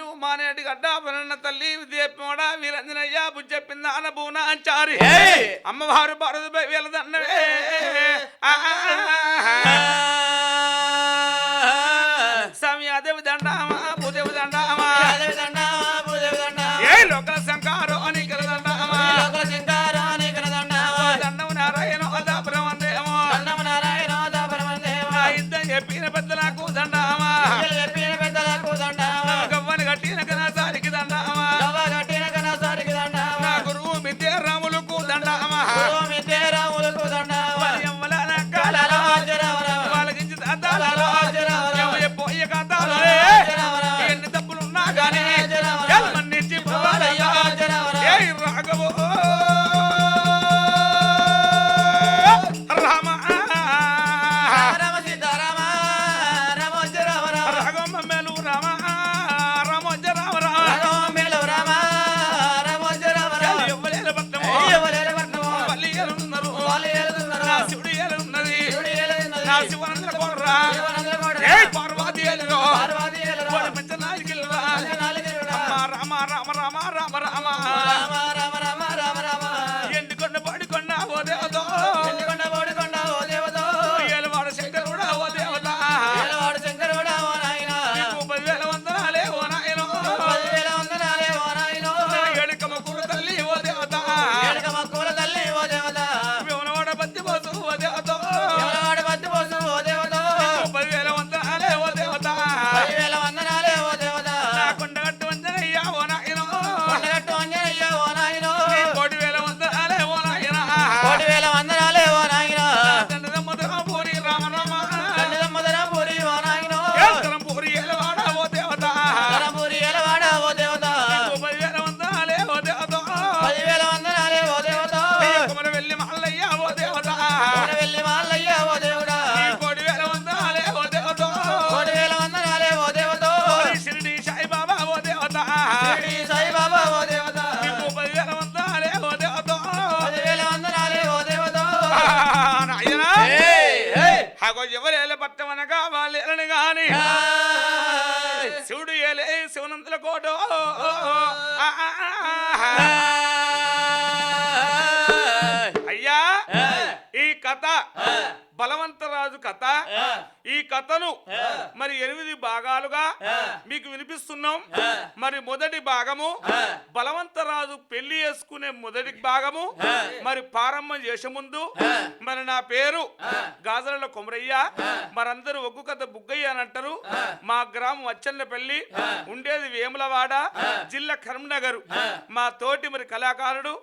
చెల్లు మానేటి గడ్డ పనన్న తల్లి విద్యపోడ వీరంజనయ్య బుజ్జెప్పింద అనబూన అంచారి. అమ్మవారు భారత 是的 బలవంతరాజు కథ. ఈ కథను మరి ఎనిమిది భాగాలుగా మీకు వినిపిస్తున్నాం. మరి మొదటి భాగము బలవంతరాజు పెళ్ళి చేసుకునే మొదటి భాగము. మరి ప్రారంభం చేసే ముందు మరి నా పేరు గాజల కొమరయ్య. మరందరూ ఒగ్గు కథ బుగ్గయ్య అని అంటారు. మా గ్రామం వచ్చన్నపల్లి ఉండేది వేములవాడ. జిల్లా కరీంనగర్. మా తోటి మరి కళాకారుడు.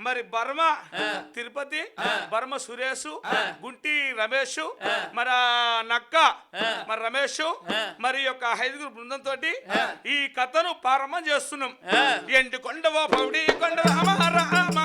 మరి బర్మ తిరుపతి. బర్మ సురేష్ గుంటి రమేష్ మరి నక్క మరి రమేష్ మరి యొక్క ఐదుగురు బృందంతో ఈ కథను ప్రారంభం చేస్తున్నాం. ఎండి కొండవో పౌడి కొండ రామ రామ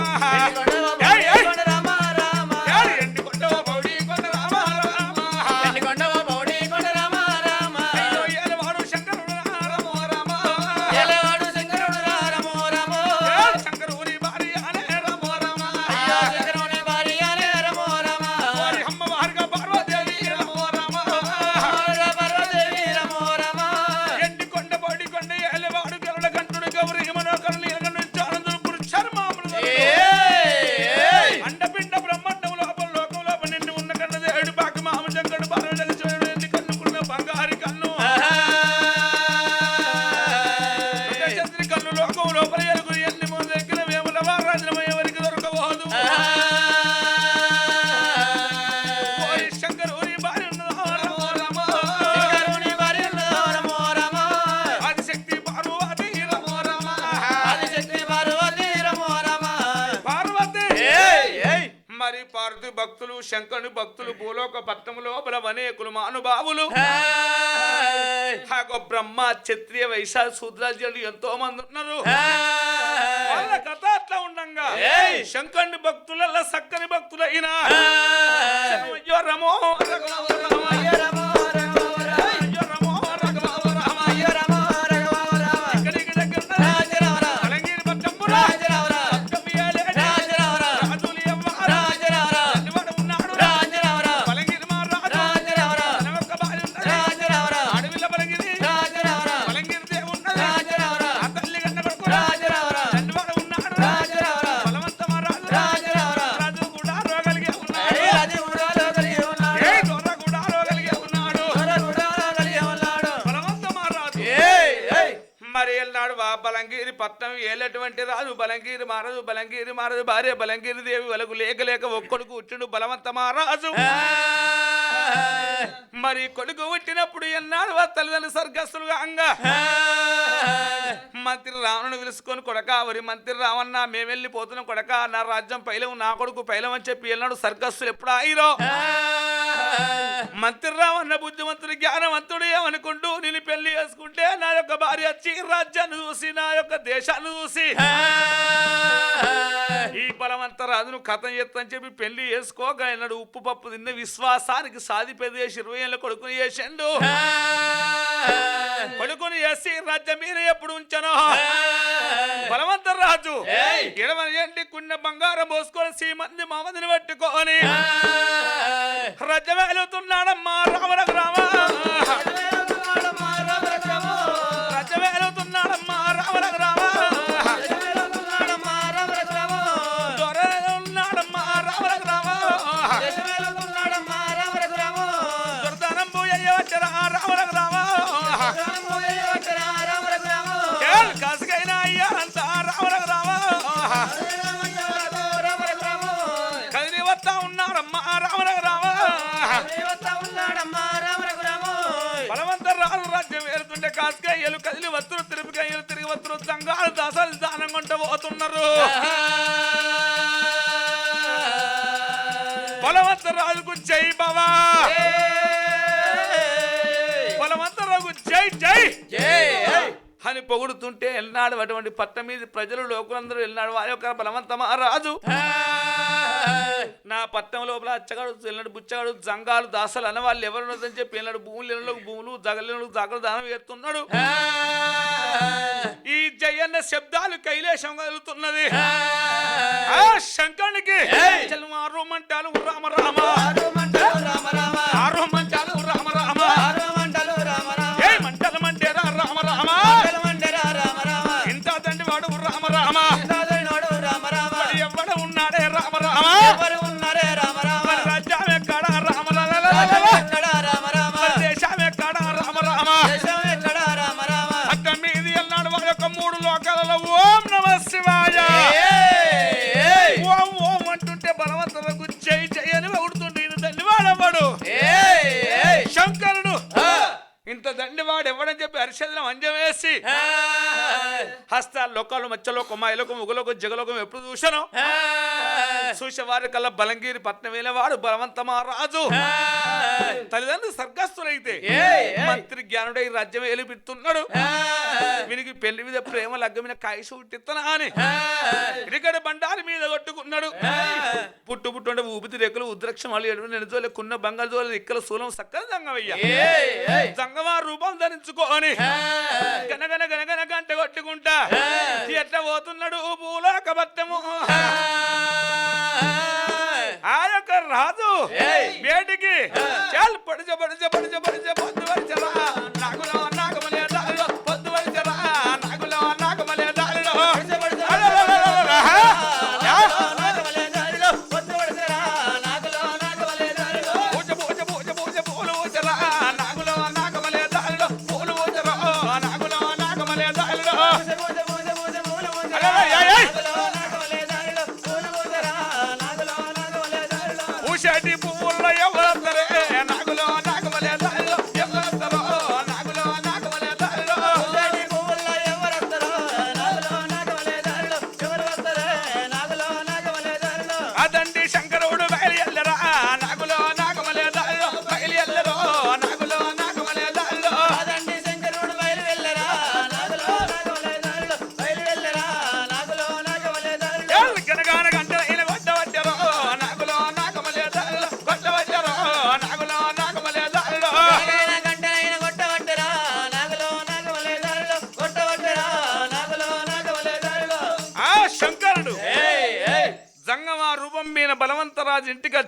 మారుతి భక్తులు శంకరుని భక్తులు భూలోక పట్టణము లోపల అనేకులు మహానుభావులు హాగో బ్రహ్మ క్షత్రియ వైశ్య శూద్రాజ్యులు ఎంతో మంది ఉన్నారు. వాళ్ళ కథ అట్లా ఉండంగా! శంకరుని భక్తుల సక్కని భక్తులైన రమో రామ. వా బలంగిరి పట్నం ఏలేటువంటి రాజు బలంగిరి మహారాజు బలంగిరి మహారాజు భార్య బలంగిరి దేవి వలకు లేక లేక ఒక్కడుకు ఉట్టిండు బలవంత మహారాజు మరి కొడుకు పుట్టినప్పుడు ఎన్నాడు తల్లిదండ్రులు సర్గస్తులుగా అంగా? మంత్రి రావణను పిలుచుకొని కొడక వరి మంత్రి రావన్న మేము వెళ్ళిపోతున్నాం కొడక నా రాజ్యం పైలం నా కొడుకు పైలం అని చెప్పి వెళ్ళాడు సర్కస్సులు ఎప్పుడు ఆయిరో మంత్రి రావన్న బుద్ధిమంతుడు జ్ఞానవంతుడు ఏమనుకుంటూ నేను పెళ్ళి చేసుకుంటే నా యొక్క భార్య వచ్చి రాజ్యాన్ని చూసి నా యొక్క దేశాన్ని చూసి. ఈ బలవంత రాజును కథం చేస్తని చెప్పి పెళ్ళి చేసుకోగలిగినాడు ఉప్పు పప్పు తిన్న విశ్వాసానికి సాది పెద్ద ఇరవై ఏళ్ళ కొడుకుని చేసిండు. కొడుకుని చేసి రాజ్యం మీద ఎప్పుడు ఉంచను? బలవంత రాజు ఏయ్! ఇడవని ఏంటి కున్న బంగారం పోసుకొని సీమంది మామదిని పట్టుకొని. రాజ్యం వెళ్తున్నాడమ్మా రామరకు రామ బలవంత రాజు రాజ్యం ఏరుతుంటే కాసుకాయలు కదిలి వత్తులు తిరుపకాయలు తిరిగి వత్తులు సంఘాలు దాసాలు దానం కొంట పోతున్నారు. బలవంత రాజుకు జై బావా. బలవంత రాజుకు జై జై. అని పొగుడుతుంటే వెళ్ళినాడు అటువంటి పట్ట మీద ప్రజలు లోకులందరూ వెళ్ళినాడు వారి యొక్క బలవంత మహారాజు నా పట్టణం లోపల అచ్చగాడు వెళ్ళినాడు బుచ్చగాడు జంగాలు దాసలు అన్న వాళ్ళు ఎవరు ఉన్నదని చెప్పి వెళ్ళినాడు భూములు ఇళ్ళలోకి భూములు జగలినకు జగలు దానం ఎత్తున్నాడు ఈ జయన్న శబ్దాలు కైలేశం కలుగుతున్నది. శంకరునికి! చలు రామ రామ. మంటాలు రామ రామ మరి ఎవడని చెప్పి హర్షదనం అంజం వేసి హస్తాలు లోకాలు మచ్చలోకం మాయలోకం ఉగలోకం జగలోకం ఎప్పుడు చూశాను? చూసేవారి కల్లా బలంగిరి పట్నం వేలేవాడు బలవంతమా రాజు తల్లిదండ్రులు సర్గస్తులైతే. మంత్రి జ్ఞానుడై రాజ్యం ఏలిపిస్తున్నాడు వీనికి పెళ్ళి మీద ప్రేమ లగ్గమైన కాయసు పుట్టిత్తనా అని. ఇడికడ బండారి మీద కొట్టుకున్నాడు. పుట్టు పుట్టు అంటే ఊపిరి రేకులు ఉద్రక్షం వాళ్ళు ఎడుగు నెనజోలే కున్న బంగారు జోలు ఇక్కల శూలం సక్కల జంగమయ్య. జంగమా రూపం ధరించుకో అని గనగన గనగన గంట కొట్టుకుంటా. ఎట్లా పోతున్నాడు భూలోక బత్తము ఆ యొక్క రాజు. వేటికి చాలు పడిచ పడిచ పడిచ పడిచ పొద్దు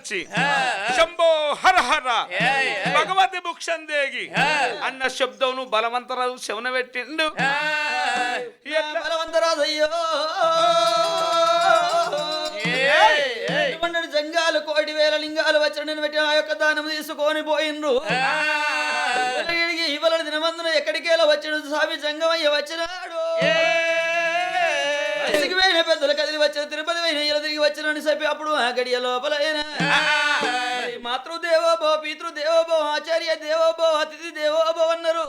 బలవంతరాజు వచ్చి శంభో హర హర భగవతి భుక్షందేగి అన్న శబ్దమును బలవంతరాజు శవన పెట్టిండు. బలవంతరాజయ్యో ఇటువంటి జంగాలు కోటి వేల లింగాలు వచ్చిన నేను పెట్టిన ఆ యొక్క దానం తీసుకొని పోయిండ్రు. ఇవల దినమందున ఎక్కడికేలా వచ్చిన స్వామి జంగమయ్య వచ్చినాడు. తిరిగి పోయిన పెద్దలు కదిలి వచ్చిన తిరుపతి పోయిన తిరిగి వచ్చిన చెప్పి అప్పుడు ఆ గడియ లోపల మాతృదేవోభవ పితృదేవోభవ ఆచార్య దేవోభవ అతిథి దేవోభవ అన్నారు.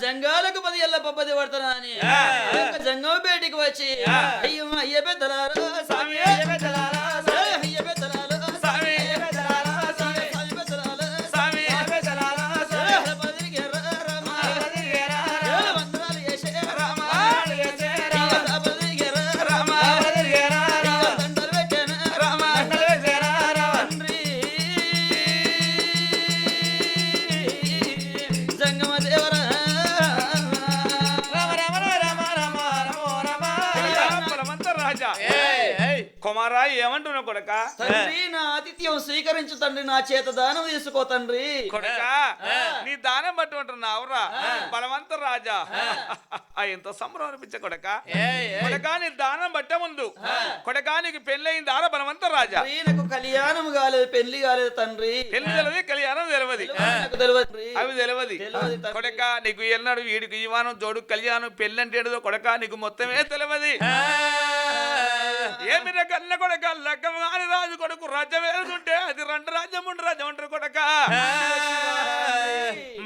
జంగాలకు పది ఎల్ల పబ్బది పడతానా అని. జంగం బయటికి వచ్చి అయ్యో అయ్య పెద్దలారా స్వామి. అయ్య పెద్దలారా. బలవంతరాజా కుమారా ఏమంటున్నావు కొడక? తండ్రి నా ఆతిథ్యం స్వీకరించు తండ్రి నా చేత దానం తీసుకో తండ్రి. కొడక నీ దానం బట్టి ఉంటున్నావురా బలవంత రాజా. ఆ, ఎంత సంబరం అనిపించే కొడక? కొడక నీ దానం బట్టే ముందు. కొడక నీకు పెళ్ళయింది ఆరా బలవంత రాజా? నాకు కళ్యాణం కాలేదు పెళ్ళి కాలేదు తండ్రి. పెళ్ళి తెలియదు కళ్యాణం తెలియదు. అవి తెలియదు. కొడక నీకు ఎన్నాడు వీడికి ఇవానం జోడు కళ్యాణం పెళ్ళి అంటే ఏదో కొడక నీకు మొత్తమే తెలియదు. ఏమిరా కన్న కొడక? లగ్గమాని రాజు కొడుకు రాజ్యం ఏలుతుంటే అది రెండు రాజ్యం ఉండు రాజ్యం అంటారు కొడక.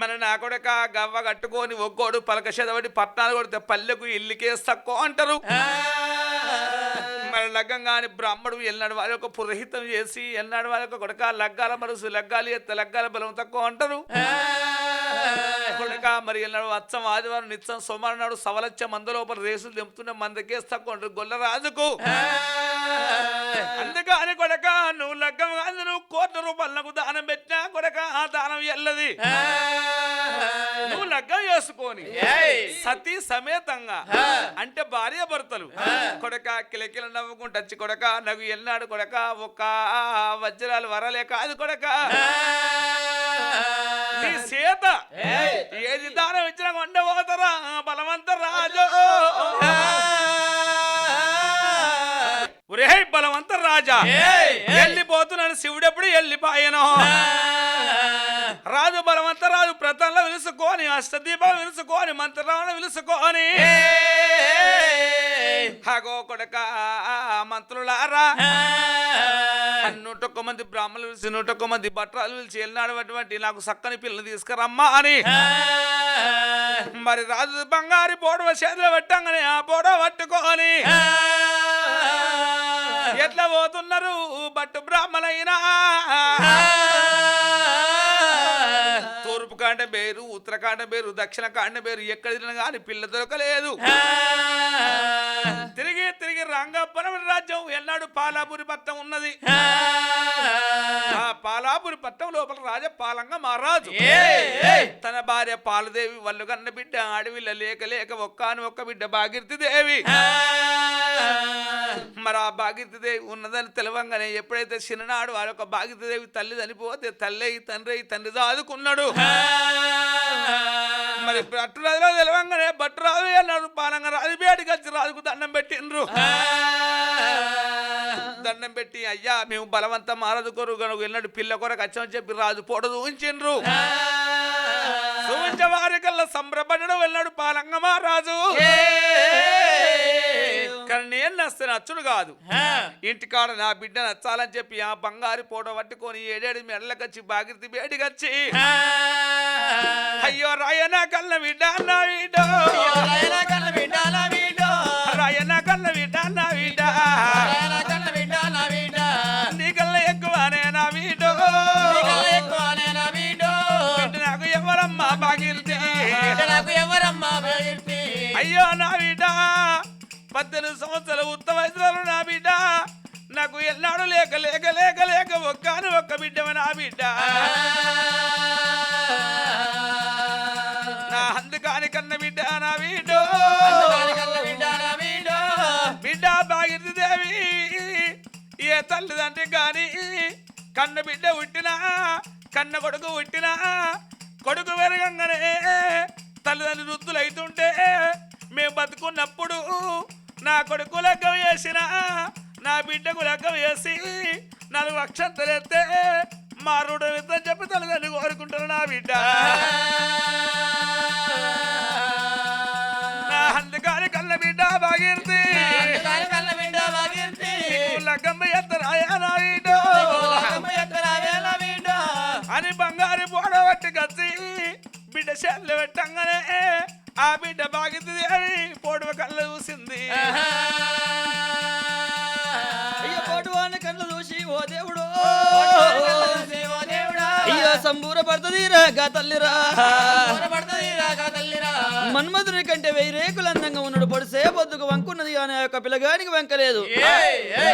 మన నా కొడక గవ్వ కట్టుకొని ఒక్కోడు పలక చదవడి పట్నాలు కొడితే పల్లెకు ఇల్లుకే తక్కువ అంటారు. మన లగ్గం కాని బ్రాహ్మడు ఎన్నాడు వారి యొక్క పురోహితం చేసి ఎన్నాడు వారి యొక్క కొడక లగ్గాల మనసు లగ్గాలి ఎత్త లగ్గాల బలం తక్కువ అంటారు. కొడక మరి ఎన్నాడు అచ్చం ఆదివారం నిత్యం సోమవారం నాడు సవలచ్చ మంద లోపల రేసులు దింపుతున్న మందకేసి తక్కువ అంటారు గొల్లరాజుకు అందుకని కొడక నువ్వు లగ్గం కాదు నువ్వు కోట్ల రూపాయలు నాకు దానం పెట్టినా కొడక ఆ దానం ఎల్లది. నువ్వు లగ్గం చేసుకొని సతీ సమేతంగా అంటే భార్య భర్తలు కొడక కిలకిల నవ్వుకుంటూ వచ్చి కొడక నాకు ఎన్నాడు కొడక ఒక వజ్రాలు వరలే కాదు కొడక. నీ సీత. ఏది దానం ఇచ్చినా కొండ పోతారా? బలవంత రాజు. ఒరే బలవంత రాజా. వెళ్ళిపోతున్నాను శివుడెప్పుడు వెళ్ళిపోయాను. రాజు బలవంత రాజు ప్రతంలో విలుసుకోని అష్టదీపం విలుసుకోని మంత్రాలను విలుసుకోని. హగో కొడక మంత్రులారా. నూటొక్క మంది బ్రాహ్మణులు పిలిచి నూటొక్క మంది భట్రాలు పిలిచి వెళ్ళినాడటువంటి నాకు సక్కని పిల్లని తీసుకురమ్మా అని. మరి రాజు బంగారు పోడవ చేతిలో పెట్టంగానే ఆ పోడవ పట్టుకొని ఎట్లా పోతున్నారు? బట్టు బ్రాహ్మణైనా తూర్పు కాండ పేరు ఉత్తరకాండ పేరు దక్షిణ కాండ పేరు ఎక్కడ కానీ పిల్ల దొరకలేదు. తిరిగి తిరిగి రంగపురం రాజ్యం ఎన్నాడు పాలాపురి పట్టం ఉన్నది? ఆ పాలాపురి పట్టం లోపల రాజ పాలంగా మహారాజు తన భార్య పాలదేవి వల్లు కన్న బిడ్డ అడవిలో లేక లేక ఒక్కాని ఒక్క బిడ్డ భాగీరథి దేవి మరి ఆ భాగీరథి దేవి ఉన్నదని తెలవంగానే ఎప్పుడైతే చిన్ననాడు వారి యొక్క తల్లి చనిపోతే తల్లి తండ్రి తండ్రి దాదుకున్నాడు. మరి భట్టురాజులో తెలవంగానే భట్టురాజు అన్నాడు పాలంగా రాజు బేటికి వచ్చి రాజుకు దండం పెట్టిండ్రు. దండం పెట్టి అయ్యా మేము బలవంతం మారదు కొరు కనుక వెళ్ళినట్టు పిల్ల కొరకు వచ్చామని చెప్పి రాజు పోట చూపించిండ్రు. చూపించే వారి కల్లా సంబరపడడం వెళ్ళాడు పాలంగమా రాజు కానీ నేను నస్తే నచ్చుడు కాదు. ఇంటికాడ నా బిడ్డ నచ్చాలని చెప్పి ఆ బంగారు పూట పట్టుకొని ఏడేడు మెడలకొచ్చి బాగిరితి బేటికొచ్చి అయ్యో రాయన కళ్ళ బిడ్డ నా వీడో. రాయన కళ్ళ బిడ్డ నా వీడ. నీ కళ్ళ ఎక్కువనే నా వీడో. బిడ్డ నాకు ఎవరమ్మా బాగిరితి? అయ్యో నా బిడ్డ పద్దెనిమిది సంవత్సరాలు ఉత్తమ వయసులో నా బిడ్డ. నాకు ఎన్నాడు లేక లేక లేక లేక ఒక్కను ఒక్క బిడ్డవ నా బిడ్డ. నా అందుకాని కన్న బిడ్డ. నా బిడ్డ. బిడ్డ బాగిరిది దేవి తల్లిదండ్రి కానీ కన్న బిడ్డ పుట్టినా కన్న కొడుకు పుట్టినా కొడుకు పెరగంగానే తల్లిదండ్రులు వృద్ధులు అవుతుంటే మేము బతుకున్నప్పుడు నా కొడుకు లగ్గం వేసిన నా బిడ్డకు లగ్గం వేసి నాలుగు అక్షంతలు ఎత్తే మా రుడమితో చెప్పి తల్లిదండ్రులు కోరుకుంటారు నా బిడ్డ నా అందుకని కళ్ళ బిడ్డ వాగింది. లగ్గమ్మ ఎత్తరాయా నా బిడ్డ. అని బంగారు పోడబట్టి కచ్చి బిడ్డ చేతులు పెట్టంగానే ఆ బిడ్డ బాగుతుంది అని పోడువ కళ్ళు చూసింది. కళ్ళు చూసి ఓ దేవుడు. ఓ దేవుడా. అయ్యో సంబూర పడుతుంది రాగా తల్లిరా. పడుతుంది రాగా తల్లిరా. మన్మధుని కంటే వెయ్యి రేకులు అందంగా ఉన్నాడు పొడిసే పొద్దుకు వంకున్నది కానీ ఆ యొక్క పిల్లగానికి వంకలేదు.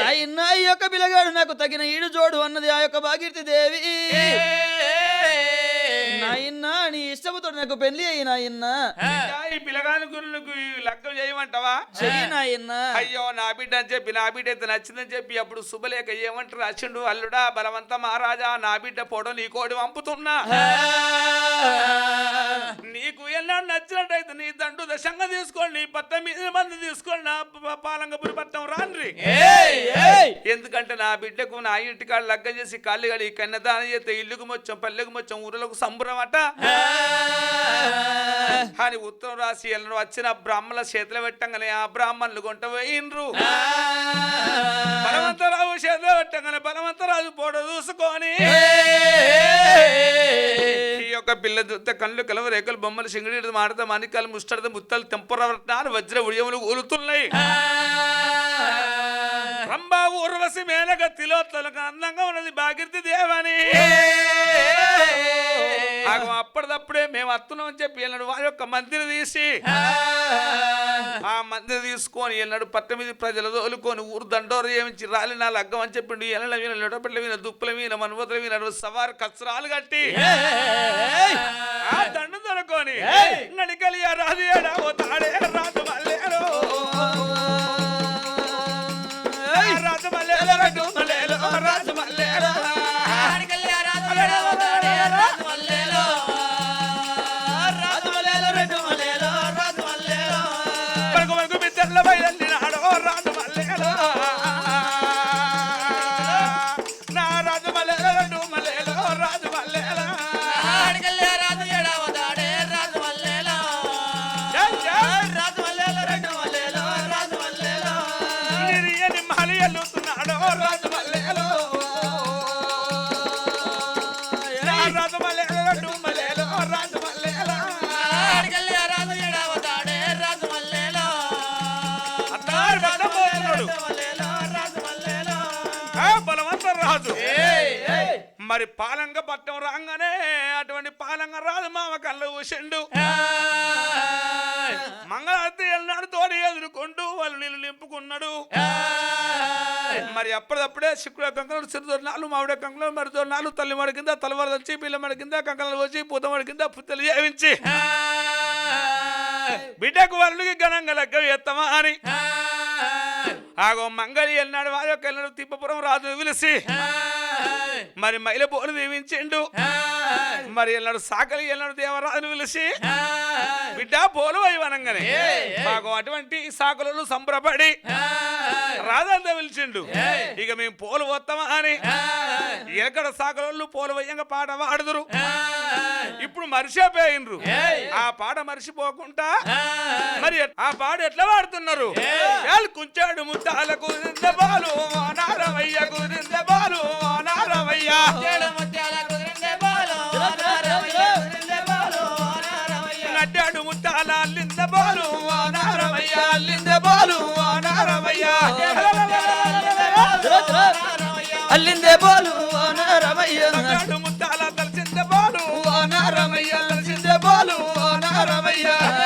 నాయన్న ఈ యొక్క పిల్లగాడు నాకు తగిన ఈడు జోడు అన్నది ఆ యొక్క భాగీరథి దేవి. నీ ఇష్టముతో నాకు పెళ్ళి అయ్యి నాయన్న ఇంకా ఈ పిల్లగాని గురులకు లగ్గం చేయమంటావా? చెయ్యి నాయన్న అయ్యో నా బిడ్డ అని చెప్పి నా బిడ్డ అయితే నచ్చిందని చెప్పి అప్పుడు శుభలేఖ ఏమంటారు? అచ్చుండు అల్లుడా బలవంత మహారాజా నా బిడ్డ పొడ నీ కోడి పంపుతున్నా నీకు ఎలా నచ్చినట్టయితే నీ దండు దశంగా తీసుకోండి పద్దెనిమిది మంది తీసుకోండి నా పాలంగపురి పట్టం రాన్రి. ఎందుకంటే నా బిడ్డకు నా ఇంటికాడ లగ్గం చేసి కాళ్ళు గడి కన్నదానం చేస్తే ఇల్లుకు మొచ్చం పల్లెకు మొచ్చం ఊరలకు సంబరం అట. అని ఉత్తరం రాసి ఎల్లను వచ్చిన బ్రాహ్మణుల చేతులు పెట్టంగానే ఆ బ్రాహ్మణులు కొంట పోయినరు బలవంతరావు చేతులు పెట్టంగానే బలవంతరాజు పోడ చూసుకొని. యొక్క పిల్ల చూస్తే కళ్ళు కలవ రేఖలు బొమ్మలు సింగడి మాడత మాణికాలు ముష్టడత ముత్తాలు తెంపరవట్నాలు వజ్ర ఉడియములు ఊలుతున్నాయి. రంభా ఊర్వశి మేనగ తిలోత్తలకు అందంగా ఉన్నది భాగీరథి దేవని. అప్పటిదప్పుడే మేము అత్తున్నాం అని చెప్పి ఎన్నడు వారి యొక్క మందిని తీసి ఆ మందిని తీసుకొని ఎన్నడు పట్టమిది ప్రజలు తోలుకొని ఊరు దండోరు ఏమించి రాలి నా లగ్గం అని చెప్పిండు. ఎల్ల వీన లొడపెట్ల వీన దుప్పుల వీన మనువతుల వీన సవారు కచ్చరాలు కట్టి ఆ దండం తొలుకొని నడికలి రాదు ఏడా ఓ తాడే రాజు మల్లేరో మరి పాలంగ పట్టం రాగానే అటువంటి పాలంగ రాజు మామ కళ్ళు ఏయ్. మంగళారతి వెళ్ళినాడు తోడి ఎదుర్కొంటూ వాళ్ళు నీళ్ళు నింపుకున్నాడు. మరి అప్పటిదప్పుడే శుక్ర కంకణాలు సిరుదోడు నాలుగు మామిడ కంకణాలు మరి దోడు నాలుగు తల్లి మడి కింద తలవారు వచ్చి పిల్ల మడి కింద కంకణాలు వచ్చి పూత మడి కింద పుత్తలు చేయించి. బిడ్డకు వాళ్ళకి ఘనంగా లెక్క ఎత్తమా అని. ఆగో మంగళి వెళ్ళినాడు వారి యొక్క వెళ్ళినాడు తిప్పపురం రాజు పిలిచి ఏయ్. మరి మైల పోలు దీవించిండు. మరి వెళ్ళాడు సాకలి వెళ్ళాడు దేవరాజును పిలిచి ఏయ్. బిడ్డ పోలు ఏయ్, ఏయ్. మాకు అటువంటి సాకులను సంబరపడి రాజంతా పిలిచిండు. ఇక మేము పోలు పోతామా అని. ఎక్కడ సాకలోళ్ళు పోలు వయ్యంగా పాట పాడుదురు. ఇప్పుడు మరిచిపోయినరు. ఆ పాట మరిచిపోకుండా. మరి ఆ పాట ఎట్లా పాడుతున్నారు కుంచాడు ముత్తాల కుదిరింద బాలు నారవయ్య కుదిరింద బాలు నారవయ్య. నడ్డాడు ముత్తాల అల్లింద బాలు నారవయ్య అల్లింద బాలు. అల్లిందే బోలు ఓ నారమయ్య. నడ్డాడు ముత్తాల తలసింద బాలు నారవయ్య తలసింద బాలు నారవయ్య ఏడు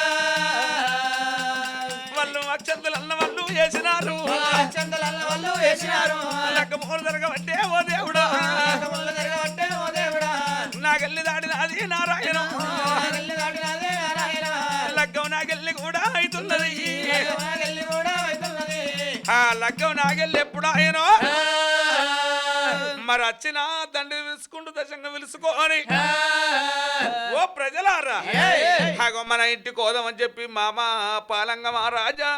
చేసినారు. లక్కమూలు జరగవంటే ఓ దేవుడా. లక్కమూలు జరగవంటే ఓ దేవుడా. నా గల్లి దాడినది నారాయణ. గల్లి నారాయణ. లగ్గం నా గల్లి కూడా అవుతున్నది కూడా అవుతున్నది ఆ లగ్గం నా గల్లి ఎప్పుడు ఆయన మరి వచ్చిన దండ్రి విలుసుకుంటూ దశంగా విలుసుకొని ఓ ప్రజలారా హాగో మన ఇంటి కోదమని చెప్పి మామ పాలంగ మహారాజా.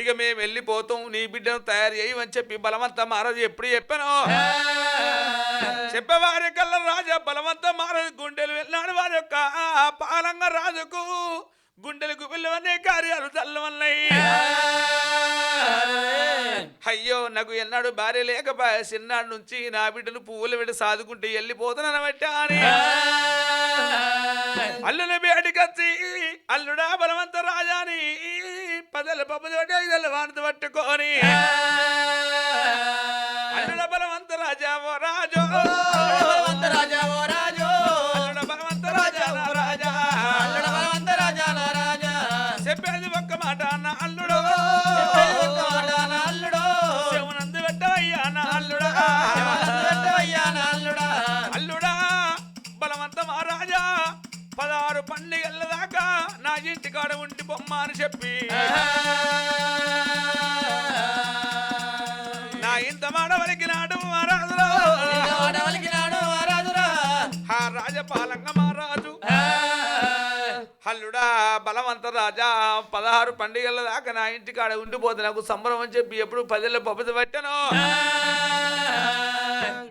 ఇక మేము వెళ్ళిపోతాం నీ బిడ్డను తయారు చేయమని చెప్పి బలవంత మహారాజు ఎప్పుడు చెప్పాను. చెప్పేవారి కల్లా రాజా బలవంత మహారాజు గుండెలు వెళ్ళాడు వారి యొక్క పాలంగ రాజుకు. గుండెలకు వెళ్ళవనే కార్యాలు చల్లవన్నాయి అయ్యో నాకు ఎన్నాడు భార్య లేకపోయా చిన్నాడు నుంచి నా బిడ్డను పువ్వులు పెట్టి సాదుకుంటే వెళ్ళిపోతున్నాను బట్టి అని అల్లుని బేటికొచ్చి అల్లుడా బలవంత రాజాని పదల పప్పదోటి ఐదల వానత పట్టుకొని. బలవంత రాజా? పదహారు పండుగల దాకా నా ఇంటికాడ ఉండిపోతే నాకు సంబరం అని చెప్పి ఎప్పుడు పదేళ్ళ పబ్బతి పెట్టను.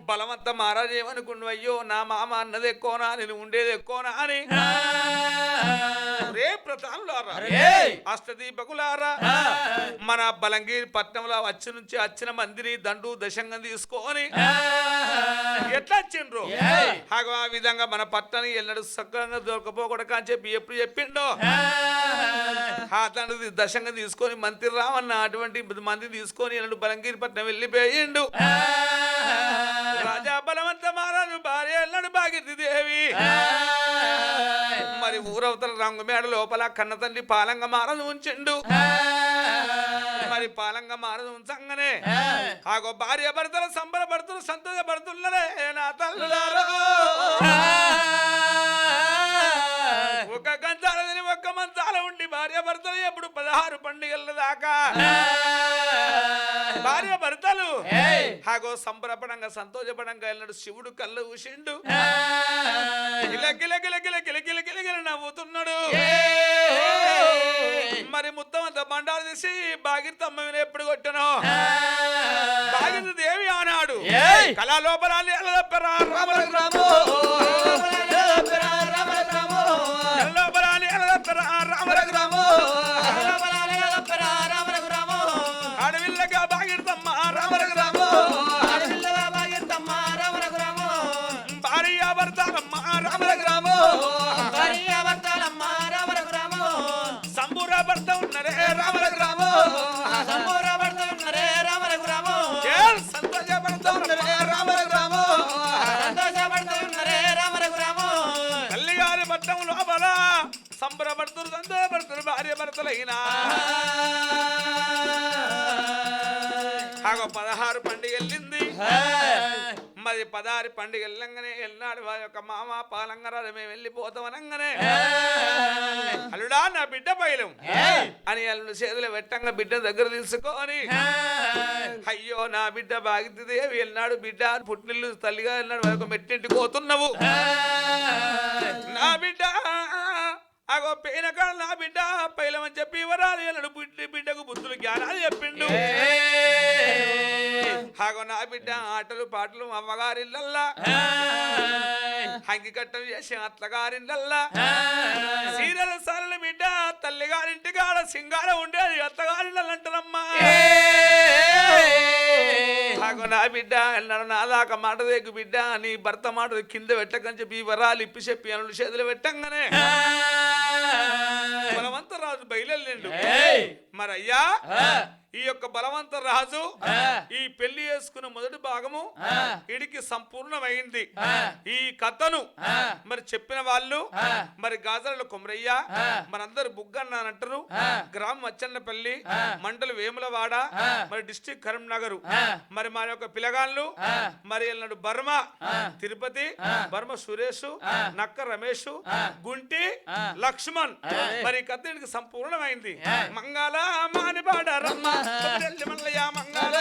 బలవంత మహారాజు అయ్యో నా మామ అన్నది ఎక్కువనా? నేను ఉండేది ఎక్కువనా అని. రే ప్రతానులారా ఏయ్! అష్టదీపకులారా మన బలంగీర్ పట్నంలో వచ్చి నుంచి వచ్చిన మందిని దండు దశంగం తీసుకొని ఎట్లా వచ్చిండ్రు! హాగో ఆ విధంగా మన పట్టణం ఎన్నడు సక్రంగా దొరకపోకూడక అని చెప్పి ఎప్పుడు చెప్పిండో? ఆ. తండ్రి దశంగా తీసుకొని మంత్రి రావన్న అటువంటి మంది తీసుకొని ఎన్నడు బలంగీర్ పట్నం వెళ్ళిపోయిండు. రాజా బలవంత మహారాజు భార్య బాగిద్ది దేవి. మరి ఊరవతల రంగుమేడ లోపల కన్న తండ్రి పాలంగ మారదు ఉంచిండు. మరి పాలంగ మారదు ఉంచంగానే. ఆగో భార్య భర్తలు సంబరపడుతున్న సంతోషపడుతున్నరే నా తల్లులారో. ఒక గంచాల తిని ఒక్క మంచాల ఉండి భార్య భర్తలు ఎప్పుడు పదహారు పండుగల దాకా. భర్తలు! ఆగో సంబరపడంగా సంతోషపడంగా వెళ్ళినాడు. శివుడు కళ్ళు ఊసిండు గిల గిల గిల గిల గిల గిల గిల గిల నవ్వుతున్నాడు. మరి మొత్తం అంత బండాలు తీసి బాగిరితమ్మ మీద ఎప్పుడు కొట్టను? బాగిరి దేవి ఆనాడు! కళా లోపల రామ. సంబరపడుతురు సంతోషపడుతురు భార్య భర్తలైనా ఆగో పదహారు పండుగ వెళ్ళింది. మరి పదహారు పండుగ వెళ్ళంగానే వెళ్ళినాడు వారి యొక్క మామ పాలంగరాలు మేము వెళ్ళిపోతాం అనగానే. అల్లుడా నా బిడ్డ పైలం అని అల్లుడు చేతులు పెట్టంగా బిడ్డ దగ్గర తీసుకొని అయ్యో నా బిడ్డ బాగిద్ది వెళ్ళినాడు బిడ్డ పుట్టినిల్లు తల్లిగా వెళ్ళినాడు వారి యొక్క మెట్టింటికి పోతున్నావు నా బిడ్డ అగో పేనకాడ నా బిడ్డ పైలమని చెప్పి వివరాలు వెళ్ళడు బిడ్డ బిడ్డకు బుద్ధులు జ్ఞానాలు చెప్పిండు. అగో నా బిడ్డ ఆటలు పాటలు అమ్మగారిల్లల్లా. హంగి కట్టలు చేసి అత్తగారిండల్లా సీరియల్ సార్లు బిడ్డ తల్లిగారింటి కాడ సింగారం ఉండేది అత్తగారిండల్లంటారమ్మా అగో నా బిడ్డ అన్నాడు నా దాకా మాట దేకు బిడ్డ నీ భర్త మాట కింద పెట్టకని చెప్పి వరాలు ఇప్పి చెప్పి అను చేతులు పెట్టంగానే. బలవంత రాజు బయలుదేరిండు ఏయ్! మరి అయ్యా ఆ. ఈ యొక్క బలవంత రాజు. ఈ పెళ్ళి చేసుకున్న మొదటి భాగము. ఇడికి సంపూర్ణమైంది. ఈ కథను. మరి చెప్పిన వాళ్ళు. మరి గాజల కొమరయ్య. మనందరు బుగ్గన్న అంటారు. గ్రామం అచ్చన్నపల్లి. మండలి వేములవాడ. మరి డిస్టిక్ కరీంనగర్. మరి మన యొక్క పిలగాళ్ళు. మరి ఎల్లడు బర్మ. తిరుపతి. బర్మ సురేష్. నక్క రమేష్. గుంటి. లక్ష్మణ్. మరి ఈ కథ ఈడికి సంపూర్ణమైంది. మంగళ మల్లయ్య మంగళ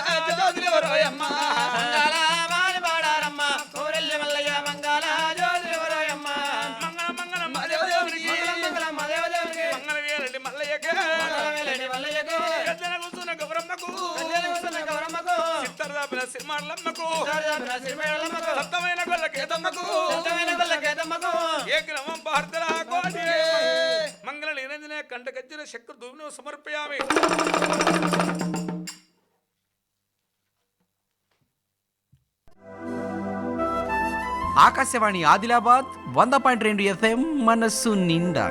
గొల్ల కేతమ్మకు. ఏ గ్రమం కోటి మంగళ నిరంజన కంటగజ్జన శక్ర ధూమిని సమర్పయామి. ఆకాశవాణి ఆదిలాబాద్ వంద పాయింట్ రెండు ఎఫ్ఎం మనస్సు నిండా.